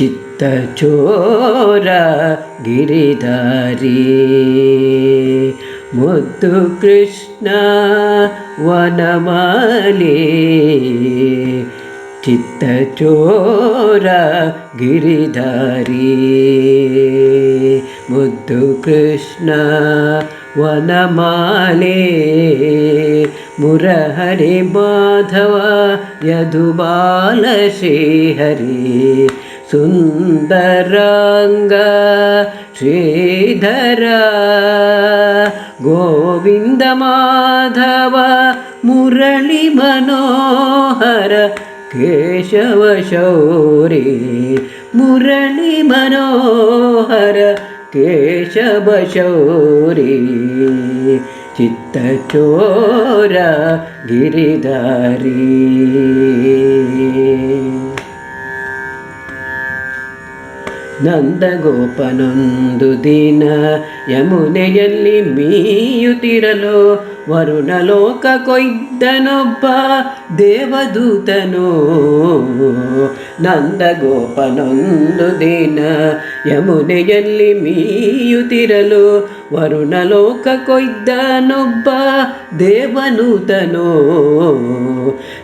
चित्तचोर गिरिधारी मुद्दु कृष्ण वनमाले। चित्तचोर गिरिधारी मुद्दु कृष्ण वनमाले। मुरहरि माधव यदुबालश्रीहरि। സുന്ദരാംഗ ശ്രീധര ഗോവിന്ദ മാധവ മുരളി മനോഹര കേശവ ശൗരി മുരളി മനോഹര കേശവ ശൗരി ചിത്തചോര ഗിരിധാരീ ನಂದಗೋಪನೊಂದು ದಿನ ಯಮುನೆಯಲ್ಲಿ ಮೀಯುತ್ತಿರಲು ವರುಣಲೋಕ ಕೊಯ್ದನೊಬ್ಬ ದೇವದೂತನು. ನಂದಗೋಪನೊಂದು ದಿನ ಯಮುನೆಯಲ್ಲಿ ಮೀಯುತ್ತಿರಲು ವರುಣಲೋಕ ಕೊಯ್ದನೊಬ್ಬ ದೇವನೂತನು.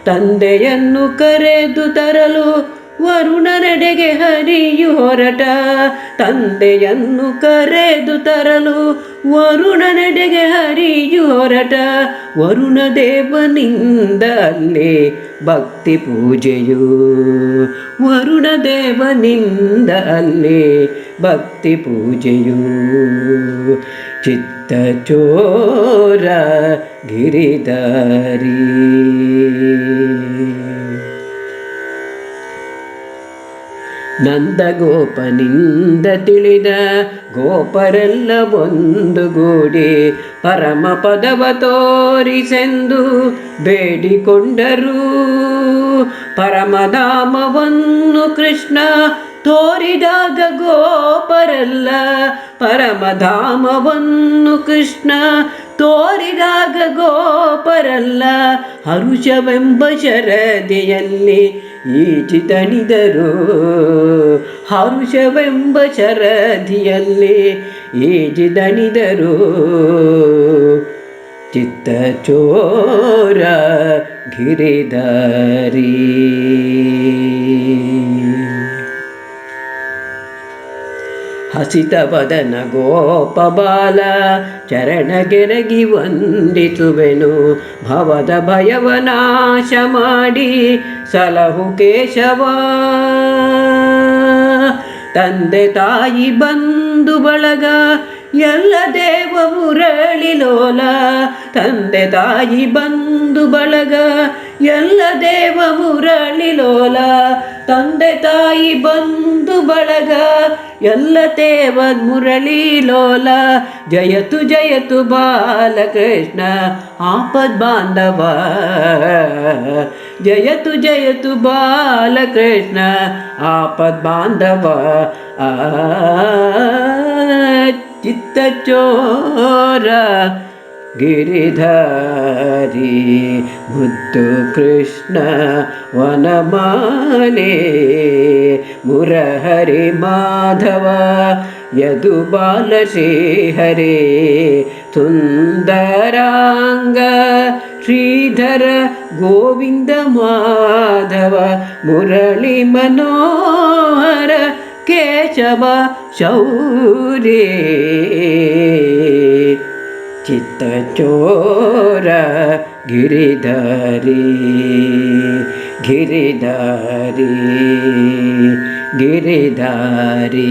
ತಂದೆಯನ್ನು ಕರೆದು ತರಲು ವರುಣನೆಡೆಗೆ ಹರಿಯು ಹೊರಟ. ತಂದೆಯನ್ನು ಕರೆದು ತರಲು ವರುಣನೆಡೆಗೆ ಹರಿಯು ಹೊರಟ. ವರುಣ ದೇವನಿಂದ ಅಲ್ಲಿ ಭಕ್ತಿ ಪೂಜೆಯು. ವರುಣ ದೇವನಿಂದ ಅಲ್ಲಿ ಭಕ್ತಿ ಪೂಜೆಯು. ಚಿತ್ತಚೋರ ಗಿರಿಧಾರಿ. ನಂದಗೋಪನಿಂದ ತಿಳಿದ ಗೋಪರೆಲ್ಲ ಒಂದುಗೂಡಿ ಪರಮ ಪದವ ತೋರಿಸೆಂದು ಬೇಡಿಕೊಂಡರು. ಪರಮಧಾಮವನ್ನು ಕೃಷ್ಣ ತೋರಿದಾಗ ಗೋಪರಲ್ಲ ಪರಮಧಾಮವನ್ನು ಕೃಷ್ಣ ತೋರಿದಾಗ ಗೋಪರಲ್ಲ ಹರುಷವೆಂಬ ಶರದಿಯಲ್ಲಿ ಈಜಿದಣಿದರು ಹರುಷವೆಂಬ ಶರದಿಯಲ್ಲಿ ಚಿತ್ತ ಚೋರ ಗಿರಿಧಾರಿ ಹಸಿತವದನ ಗೋಪಬಾಲ ಚರಣಗೆರಗಿ ವಂದಿಸುವೆನು. ಭವದ ಭಯವ ನಾಶ ಮಾಡಿ ಸಲಹು ಕೇಶವ. ತಂದೆ ತಾಯಿ ಬಂದು ಬಳಗ, ಎಲ್ಲ ದೇವ ಮುರಳಿ ಲೋಲ. ತಂದೆ ತಾಯಿ ಬಂದು ಬಳಗ ಎಲ್ಲ ದೇವ ಮುರಳಿ ಲೋಲ ತಂದೆ ತಾಯಿ ಬಂಧು ಬಳಗ ಎಲ್ಲ ದೇವ ಮುರಳಿ ಲೋಲ ಜಯತು ಜಯತು ಬಾಲಕೃಷ್ಣ ಆಪದ್ ಬಾಂಧವ ಜಯತು ಜಯತು ಬಾಲಕೃಷ್ಣ ಆಪದ್ ಬಾಂಧವ ಆ ಚಿತ್ತಚೋರ गिरिधारी गिरिधरि बुद्धकृष्णवनमाने गुरहरि माधव यदुबालश्रीहरे सुन्दराङ्ग श्रीधर गोविन्दमाधव मुरलीमनोहर केशव शौर्य। ചിത്തചോര ഗിരിധാരി ഗിരിധാരി ഗിരിധാരി.